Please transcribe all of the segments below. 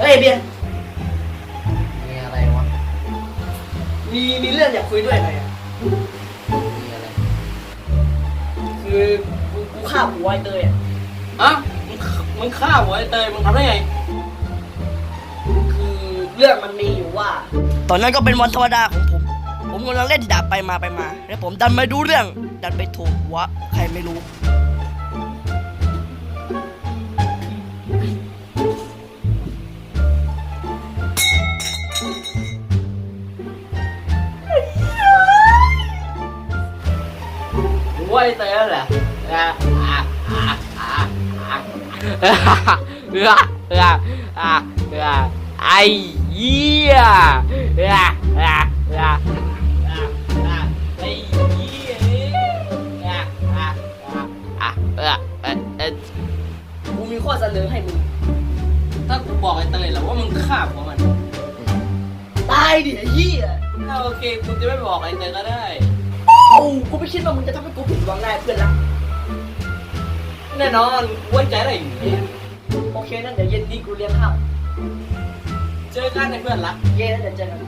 เฮ้ยเบียร์มีอะไรวะ มีมีเรื่องอยากคุยด้วยหน่อยอะมีอะไร คือกูกูฆ่าผัวไอ้เตยอะอะมึงมึงฆ่าหัวไอ้เตยมึงทำได้ไง คือเรื่องมันมีอยู่ว่า ตอนนั้นก็เป็นวันธรรมดาของผม ผมกำลังเล่นดาบไปมาไปมา แล้วผมดันมาดูเรื่อง ดันไปถูกหัวใครไม่รู้ วไอ้เตยแหละอะอะอะอะอะเออเออเออเออไอ้เหี้ยเออเออเออเออเออไอ้เหี้ยเออเออเออเออเออกูมีข้อเสนอให้มึง ถ้ากูบอกไอ้เตยแล้วว่ามึงฆ่าผัวมัน ตายดิไอ้เหี้ยโอเคกูจะไม่บอกไอ้เตยก็ได้ ไม่คิดว่ามึงจะทำให้กูผิดหวังได้เพื่อนรักแน่นอนกูไว้ใจได้อยู่ยโอเคนั่นเดี๋ยวเย็นนี้กูเลี้ยงข้าวเจอกันในเพื่อนรักเย็นแล้วเดี๋ยวเจอกัน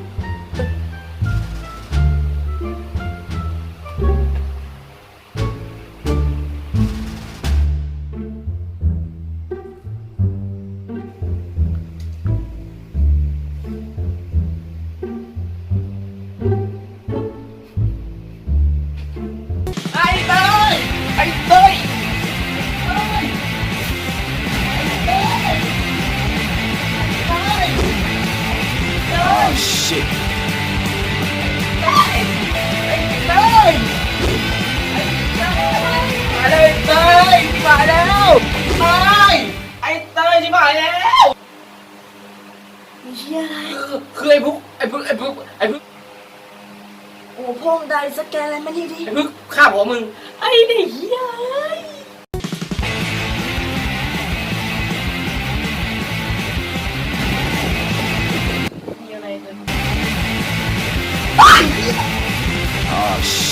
มาเลยเตยมาแล้วตยไอ้เตยชิบหาแล้วเหี้ยอะไรคือไอ้พุกไอ้พุกไอ้พุกไอ้พุกโอ้พ่องได้สแกนอะไรมานี่ดิไอ้พุกฆ่าผัวมึงไอ้เด็กเหี้ยเอ้ย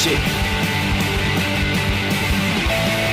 shit.